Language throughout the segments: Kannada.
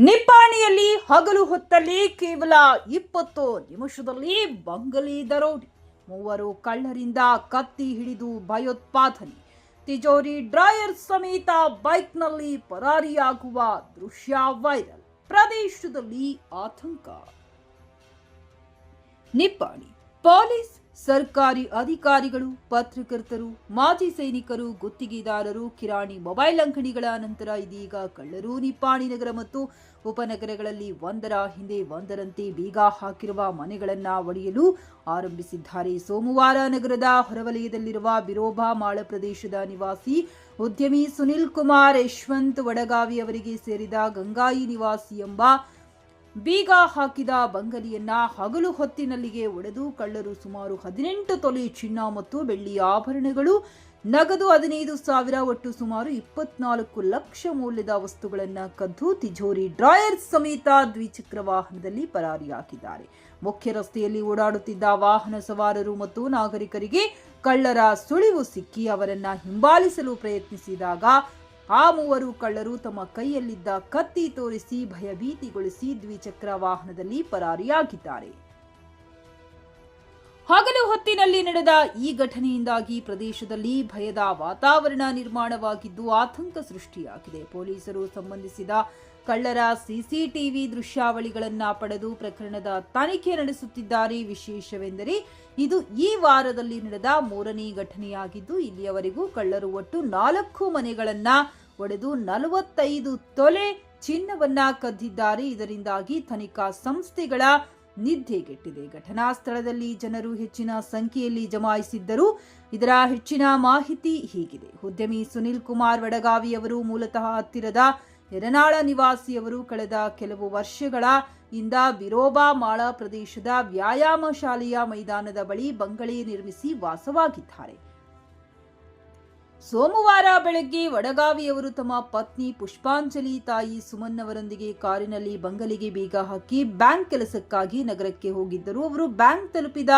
ನಿಪ್ಪಾಣಿಯಲ್ಲಿ ಹಗಲು ಹೊತ್ತಲ್ಲಿ ಕೇವಲ ಇಪ್ಪತ್ತು ನಿಮಿಷದಲ್ಲಿ ಬಂಗಲಿ ದರೋಡಿ. ಮೂವರು ಕಳ್ಳರಿಂದ ಕತ್ತಿ ಹಿಡಿದು ಭಯೋತ್ಪಾದನೆ. ತಿಜೋರಿ ಡ್ರಾಯರ್ ಸಮೇತ ಬೈಕ್ನಲ್ಲಿ ಪರಾರಿಯಾಗುವ ದೃಶ್ಯ ವೈರಲ್. ಪ್ರದೇಶದಲ್ಲಿ ಆತಂಕ. ನಿಪ್ಪಾಣಿ ಪೊಲೀಸ್ ಸರ್ಕಾರಿ ಅಧಿಕಾರಿಗಳು, ಪತ್ರಕರ್ತರು, ಮಾಜಿ ಸೈನಿಕರು, ಗುತ್ತಿಗೆದಾರರು, ಕಿರಾಣಿ ಮೊಬೈಲ್ ಅಂಗಡಿಗಳ ನಂತರ ಇದೀಗ ಕಳ್ಳರು ನಿಪ್ಪಾಣಿ ನಗರ ಮತ್ತು ಉಪನಗರಗಳಲ್ಲಿ ಒಂದರ ಹಿಂದೆ ಒಂದರಂತೆ ಬೀಗ ಹಾಕಿರುವ ಮನೆಗಳನ್ನ ಒಡೆಯಲು ಆರಂಭಿಸಿದ್ದಾರೆ. ಸೋಮವಾರ ನಗರದ ಹೊರವಲಯದಲ್ಲಿರುವ ಬಿರೋಬಾ ಮಾಳ ಪ್ರದೇಶದ ನಿವಾಸಿ ಉದ್ಯಮಿ ಸುನಿಲ್ ಕುಮಾರ್ ಯಶವಂತ್ ವಡಗಾವಿ ಅವರಿಗೆ ಸೇರಿದ ಗಂಗಾಯಿ ನಿವಾಸಿ ಎಂಬ ಬೀಗ ಹಾಕಿದ ಬಂಗಲಿಯನ್ನ ಹಗಲು ಹೊತ್ತಿನಲ್ಲಿಗೆ ಒಡೆದು ಕಳ್ಳರು ಸುಮಾರು ಹದಿನೆಂಟು ತೊಲೆ ಚಿನ್ನ ಮತ್ತು ಬೆಳ್ಳಿ ಆಭರಣಗಳು, ನಗದು ಹದಿನೈದು ಸಾವಿರ ಒಟ್ಟು ಸುಮಾರು ಇಪ್ಪತ್ನಾಲ್ಕು ಲಕ್ಷ ಮೌಲ್ಯದ ವಸ್ತುಗಳನ್ನು ಕದ್ದು ತಿಜೋರಿ ಡ್ರಾಯರ್ ಸಮೇತ ದ್ವಿಚಕ್ರ ವಾಹನದಲ್ಲಿ ಪರಾರಿಯಾಗಿದ್ದಾರೆ. ಮುಖ್ಯ ರಸ್ತೆಯಲ್ಲಿ ಓಡಾಡುತ್ತಿದ್ದ ವಾಹನ ಸವಾರರು ಮತ್ತು ನಾಗರಿಕರಿಗೆ ಕಳ್ಳರ ಸುಳಿವು ಸಿಕ್ಕಿ ಅವರನ್ನ ಹಿಂಬಾಲಿಸಲು ಪ್ರಯತ್ನಿಸಿದಾಗ ಆ ಮೂವರು ಕಳ್ಳರು ತಮ್ಮ ಕೈಯಲ್ಲಿದ್ದ ಕತ್ತಿ ತೋರಿಸಿ ಭಯಭೀತಿಗೊಳಿಸಿ ದ್ವಿಚಕ್ರ ವಾಹನದಲ್ಲಿ ಪರಾರಿಯಾಗಿದ್ದಾರೆ. ಹಗಲು ಹೊತ್ತಿನಲ್ಲಿ ನಡೆದ ಈ ಘಟನೆಯಿಂದಾಗಿ ಪ್ರದೇಶದಲ್ಲಿ ಭಯದ ವಾತಾವರಣ ನಿರ್ಮಾಣವಾಗಿದ್ದು ಆತಂಕ ಸೃಷ್ಟಿಯಾಗಿದೆ. ಪೊಲೀಸರು ಸಂಬಂಧಿಸಿದ ಕಳ್ಳರ ಸಿಸಿಟಿವಿ ದೃಶ್ಯಾವಳಿಗಳನ್ನ ಪಡೆದು ಪ್ರಕರಣದ ತನಿಖೆ ನಡೆಸುತ್ತಿದ್ದಾರೆ. ವಿಶೇಷವೆಂದರೆ ಇದು ಈ ವಾರದಲ್ಲಿ ನಡೆದ ಮೂರನೇ ಘಟನೆಯಾಗಿದ್ದು, ಇಲ್ಲಿಯವರೆಗೂ ಕಳ್ಳರು ಒಟ್ಟು ನಾಲ್ಕು ಮನೆಗಳನ್ನ ಒಡೆದು ನಲವತ್ತೈದು ತೊಲೆ ಚಿನ್ನವನ್ನ ಕದ್ದಿದ್ದಾರೆ. ಇದರಿಂದಾಗಿ ತನಿಖಾ ಸಂಸ್ಥೆಗಳ ನಿದ್ದೆಗೆಟ್ಟಿದೆ. ಘಟನಾ ಸ್ಥಳದಲ್ಲಿ ಜನರು ಹೆಚ್ಚಿನ ಸಂಖ್ಯೆಯಲ್ಲಿ ಜಮಾಯಿಸಿದ್ದರು. ಇದರ ಹೆಚ್ಚಿನ ಮಾಹಿತಿ ಹೀಗಿದೆ. ಉದ್ಯಮಿ ಸುನಿಲ್ ಕುಮಾರ್ ವಡಗಾವಿಯವರು ಮೂಲತಃ ಹತ್ತಿರದ ಯರನಾಳ ನಿವಾಸಿಯವರು ಕಳೆದ ಕೆಲವು ವರ್ಷಗಳ ಇಂದ ವಿರೋಬಾ ಮಾಳ ಪ್ರದೇಶದ ವ್ಯಾಯಾಮ ಶಾಲೆಯ ಮೈದಾನದ ಬಳಿ ಬಂಗಲೆ ನಿರ್ಮಿಸಿ ವಾಸವಾಗಿದ್ದಾರೆ. ಸೋಮವಾರ ಬೆಳಗ್ಗೆ ವಡಗಾವಿಯವರು ತಮ್ಮ ಪತ್ನಿ ಪುಷ್ಪಾಂಜಲಿ ತಾಯಿ ಸುಮನ್ ಅವರೊಂದಿಗೆ ಕಾರಿನಲ್ಲಿ ಬಂಗಲಿಗೆ ಬೀಗ ಹಾಕಿ ಬ್ಯಾಂಕ್ ಕೆಲಸಕ್ಕಾಗಿ ನಗರಕ್ಕೆ ಹೋಗಿದ್ದರು. ಅವರು ಬ್ಯಾಂಕ್ ತಲುಪಿದ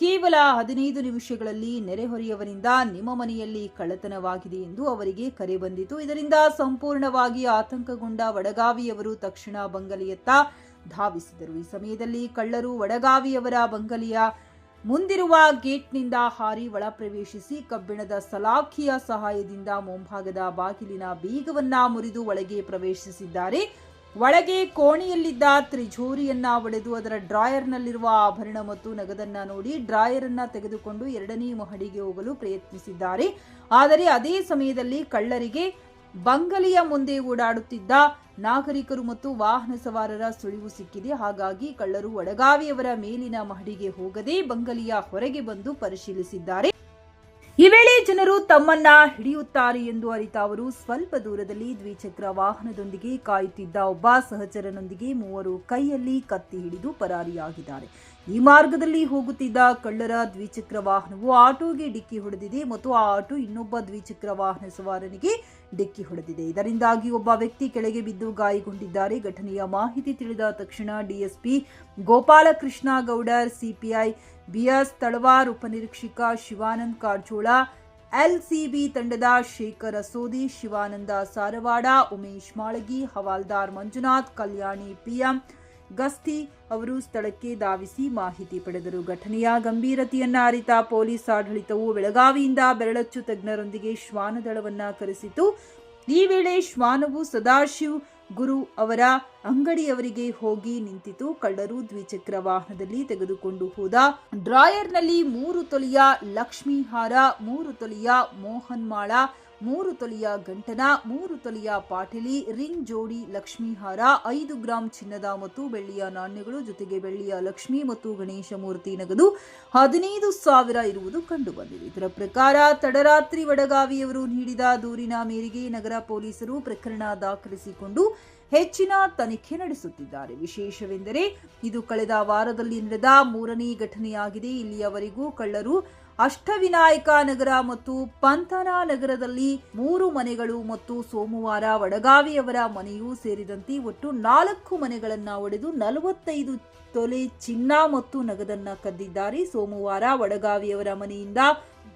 ಕೇವಲ ಹದಿನೈದು ನಿಮಿಷಗಳಲ್ಲಿ ನೆರೆಹೊರೆಯವರಿಂದ ನಿಮ್ಮ ಮನೆಯಲ್ಲಿ ಕಳ್ಳತನವಾಗಿದೆ ಎಂದು ಅವರಿಗೆ ಕರೆ ಬಂದಿತು. ಇದರಿಂದ ಸಂಪೂರ್ಣವಾಗಿ ಆತಂಕಗೊಂಡ ವಡಗಾವಿಯವರು ತಕ್ಷಣ ಬಂಗಲೆಯತ್ತ ಧಾವಿಸಿದರು. ಈ ಸಮಯದಲ್ಲಿ ಕಳ್ಳರು ವಡಗಾವಿಯವರ ಬಂಗಲೆಯ ಮುಂದಿರುವ ಗೇಟ್ನಿಂದ ಹಾರಿ ಒಳ ಪ್ರವೇಶಿಸಿ ಕಬ್ಬಿಣದ ಸಲಾಖಿಯ ಸಹಾಯದಿಂದ ಮುಂಭಾಗದ ಬಾಗಿಲಿನ ಬೀಗವನ್ನ ಮುರಿದು ಒಳಗೆ ಪ್ರವೇಶಿಸಿದ್ದಾರೆ. ಒಳಗೆ ಕೋಣೆಯಲ್ಲಿದ್ದ ತ್ರಿಜೋರಿಯನ್ನ ಒಡೆದು ಅದರ ಡ್ರಾಯರ್ನಲ್ಲಿರುವ ಆಭರಣ ಮತ್ತು ನಗದನ್ನ ನೋಡಿ ಡ್ರಾಯರ್ ಅನ್ನ ತೆಗೆದುಕೊಂಡು ಎರಡನೇ ಮಹಡಿಗೆ ಹೋಗಲು ಪ್ರಯತ್ನಿಸಿದ್ದಾರೆ. ಆದರೆ ಅದೇ ಸಮಯದಲ್ಲಿ ಕಳ್ಳರಿಗೆ ಬಂಗಲಿಯ ಮುಂದೆ ಓಡಾಡುತ್ತಿದ್ದ ನಾಗರಿಕರು ಮತ್ತು ವಾಹನ ಸವಾರರ ಸುಳಿವು ಸಿಕ್ಕಿದೆ. ಹಾಗಾಗಿ ಕಳ್ಳರು ಒಡಗಾವಿಯವರ ಮೇಲಿನ ಮಹಡಿಗೆ ಹೋಗದೆ ಬಂಗಲಿಯ ಹೊರಗೆ ಬಂದು ಪರಿಶೀಲಿಸಿದ್ದಾರೆ. ಈ ವೇಳೆ ಜನರು ತಮ್ಮನ್ನ ಹಿಡಿಯುತ್ತಾರೆ ಎಂದು ಅರಿತ ಅವರು, ಸ್ವಲ್ಪ ದೂರದಲ್ಲಿ ದ್ವಿಚಕ್ರ ವಾಹನದೊಂದಿಗೆ ಕಾಯುತ್ತಿದ್ದ ಒಬ್ಬ ಸಹಚರನೊಂದಿಗೆ ಮೂವರು ಕೈಯಲ್ಲಿ ಕತ್ತಿ ಹಿಡಿದು ಪರಾರಿಯಾಗಿದ್ದಾರೆ. ಈ ಮಾರ್ಗದಲ್ಲಿ ಹೋಗುತ್ತಿದ್ದ ಕಳ್ಳರ ದ್ವಿಚಕ್ರ ವಾಹನವು ಆಟೋಗೆ ಡಿಕ್ಕಿ ಹೊಡೆದಿದೆ ಮತ್ತು ಆ ಆಟೋ ಇನ್ನೊಬ್ಬ ದ್ವಿಚಕ್ರ ವಾಹನ ಸವಾರನಿಗೆ ಡಿಕ್ಕಿ ಹೊಡೆದಿದೆ. ಇದರಿಂದಾಗಿ ಒಬ್ಬ ವ್ಯಕ್ತಿ ಕೆಳಗೆ ಬಿದ್ದು ಗಾಯಗೊಂಡಿದ್ದಾರೆ. ಘಟನೆಯ ಮಾಹಿತಿ ತಿಳಿದ ತಕ್ಷಣ DSP Gopalakrishna Gowdar CPI BS Talawar ಉಪನಿರೀಕ್ಷಕ Shivanand Karajol, LCB ತಂಡದ ಶೇಖರ್ ಅಸೋದಿ, ಶಿವಾನಂದ ಸಾರವಾಡ, ಉಮೇಶ್ ಮಾಳಗಿ, ಹವಾಲ್ದಾರ್ ಮಂಜುನಾಥ್, ಕಲ್ಯಾಣಿ ಪಿಎಂ ಗಸ್ತಿ ಅವರು ಸ್ಥಳಕ್ಕೆ ಧಾವಿಸಿ ಮಾಹಿತಿ ಪಡೆದರು. ಘಟನೆಯ ಗಂಭೀರತೆಯನ್ನ ಅರಿತ ಪೊಲೀಸ್ ಆಡಳಿತವು ಬೆಳಗಾವಿಯಿಂದ ಬೆರಳಚ್ಚು ತಜ್ಞರೊಂದಿಗೆ ಶ್ವಾನದಳವನ್ನ ಕರೆಸಿತು ಈ ವೇಳೆ ಶ್ವಾನವು ಸದಾಶಿವ್ ಗುರು ಅವರ ಅಂಗಡಿಯವರಿಗೆ ಹೋಗಿ ನಿಂತಿತು. ಕಳ್ಳರು ದ್ವಿಚಕ್ರ ವಾಹನದಲ್ಲಿ ತೆಗೆದುಕೊಂಡು ಹೋದ. ಡ್ರಾಯರ್ನಲ್ಲಿ ಮೂರು ತೊಲೆಯ ಲಕ್ಷ್ಮೀಹಾರ, ಮೂರು ತೊಲೆಯ ಮೋಹನ್ ಮಾಳ ಮೂರು ತೊಲೆಯ ಗಂಟನ, ಮೂರು ತೊಲೆಯ ಪಾಟಿಲಿ, ರಿಂಗ್ ಜೋಡಿ ಲಕ್ಷ್ಮೀಹಾರ, ಐದು ಗ್ರಾಂ ಚಿನ್ನದ ಮತ್ತು ಬೆಳ್ಳಿಯ ನಾಣ್ಯಗಳು, ಜೊತೆಗೆ ಬೆಳ್ಳಿಯ ಲಕ್ಷ್ಮಿ ಮತ್ತು ಗಣೇಶ ಮೂರ್ತಿ ನಗದು ಹದಿನೈದು ಸಾವಿರ ಇರುವುದು ಕಂಡುಬಂದಿದೆ. ಇದರ ಪ್ರಕಾರ ತಡರಾತ್ರಿ ವಡಗಾವಿಯವರು ನೀಡಿದ ದೂರಿನ ಮೇರೆಗೆ ನಗರ ಪೊಲೀಸರು ಪ್ರಕರಣ ದಾಖಲಿಸಿಕೊಂಡು ಹೆಚ್ಚಿನ ತನಿಖೆ ನಡೆಸುತ್ತಿದ್ದಾರೆ. ವಿಶೇಷವೆಂದರೆ, ಇದು ಕಳೆದ ವಾರದಲ್ಲಿ ನಡೆದ ಮೂರನೇ ಘಟನೆಯಾಗಿದೆ. ಇಲ್ಲಿಯವರೆಗೂ ಕಳ್ಳರು ಅಷ್ಟವಿನಾಯಕ ನಗರ ಮತ್ತು ಪಂಥನ ನಗರದಲ್ಲಿ ಮೂರು ಮನೆಗಳು ಮತ್ತು ಸೋಮವಾರ ವಡಗಾವಿಯವರ ಮನೆಯೂ ಸೇರಿದಂತೆ ಒಟ್ಟು ನಾಲ್ಕು ಮನೆಗಳನ್ನು ಒಡೆದು ನಲವತ್ತೈದು ತೊಲೆ ಚಿನ್ನ ಮತ್ತು ನಗದನ್ನ ಕದ್ದಿದ್ದಾರೆ. ಸೋಮವಾರ ವಡಗಾವಿಯವರ ಮನೆಯಿಂದ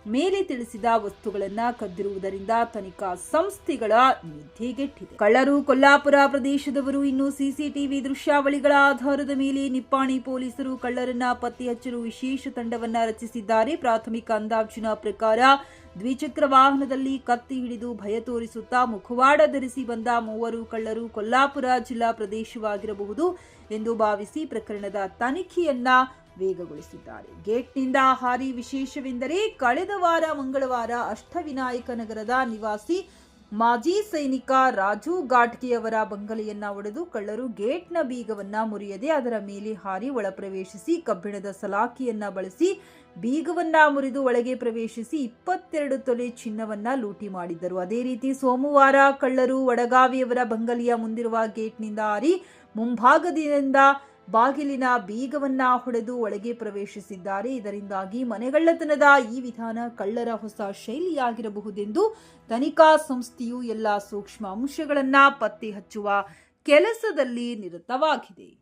ಮೇಲೆ ತಿಳಿಸಿದ ವಸ್ತುಗಳನ್ನ ಕದ್ದಿರುವುದರಿಂದ ತನಿಖಾ ಸಂಸ್ಥೆಗಳ ನಿದ್ದೆಗೆಟ್ಟಿದೆ ಕಳ್ಳರು ಕೊಲ್ಲಾಪುರ ಪ್ರದೇಶದವರು ಇನ್ನು ಸಿಸಿಟಿವಿ ದೃಶ್ಯಾವಳಿಗಳ ಆಧಾರದ ಮೇಲೆ ನಿಪ್ಪಾಣಿ ಪೊಲೀಸರು ಕಳ್ಳರನ್ನ ಪತ್ತೆ ಹಚ್ಚಲು ವಿಶೇಷ ತಂಡವನ್ನ ರಚಿಸಿದ್ದಾರೆ. ಪ್ರಾಥಮಿಕ ಅಂದಾಜಿನ ಪ್ರಕಾರ ದ್ವಿಚಕ್ರ ವಾಹನದಲ್ಲಿ ಕತ್ತಿ ಹಿಡಿದು ಭಯ ತೋರಿಸುತ್ತಾ ಮುಖವಾಡ ಧರಿಸಿ ಬಂದ ಮೂವರು ಕಳ್ಳರು ಕೊಲ್ಲಾಪುರ ಜಿಲ್ಲಾ ಪ್ರದೇಶವಾಗಿರಬಹುದು ಎಂದು ಭಾವಿಸಿ ಪ್ರಕರಣದ ತನಿಖೆಯನ್ನ ವೇಗಗೊಳಿಸಿದ್ದಾರೆ. ಗೇಟ್ನಿಂದ ಹಾರಿ ವಿಶೇಷವೆಂದರೆ ಕಳೆದ ವಾರ ಮಂಗಳವಾರ ಅಷ್ಟವಿನಾಯಕ ನಗರದ ನಿವಾಸಿ ಮಾಜಿ ಸೈನಿಕ ರಾಜು ಘಾಟ್ಗೆ ಅವರ ಬಂಗಲೆಯನ್ನ ಒಡೆದು ಕಳ್ಳರು ಗೇಟ್ನ ಬೀಗವನ್ನ ಮುರಿಯದೆ ಅದರ ಮೇಲೆ ಹಾರಿ ಒಳಪ್ರವೇಶಿಸಿ ಕಬ್ಬಿಣದ ಸಲಾಕಿಯನ್ನ ಬಳಸಿ ಬೀಗವನ್ನ ಮುರಿದು ಒಳಗೆ ಪ್ರವೇಶಿಸಿ ಇಪ್ಪತ್ತೆರಡು ತೊಲೆ ಚಿನ್ನವನ್ನ ಲೂಟಿ ಮಾಡಿದ್ದರು. ಅದೇ ರೀತಿ ಸೋಮವಾರ ಕಳ್ಳರು ವಡಗಾವಿಯವರ ಬಂಗಲೆಯ ಮುಂದಿರುವ ಗೇಟ್ನಿಂದ ಹಾರಿ ಮುಂಭಾಗದಿಂದ ಬಾಗಿಲಿನ ಬೀಗವನ್ನ ಹೊಡೆದು ಒಳಗೆ ಪ್ರವೇಶಿಸಿದ್ದಾರೆ. ಇದರಿಂದಾಗಿ ಮನೆಗಳ್ಳತನದ ಈ ವಿಧಾನ ಕಳ್ಳರ ಹೊಸ ಶೈಲಿಯಾಗಿರಬಹುದೆಂದು ತನಿಖಾ ಸಂಸ್ಥೆಯು ಎಲ್ಲ ಸೂಕ್ಷ್ಮ ಅಂಶಗಳನ್ನ ಪತ್ತೆ ಹಚ್ಚುವ ಕೆಲಸದಲ್ಲಿ ನಿರತವಾಗಿದೆ.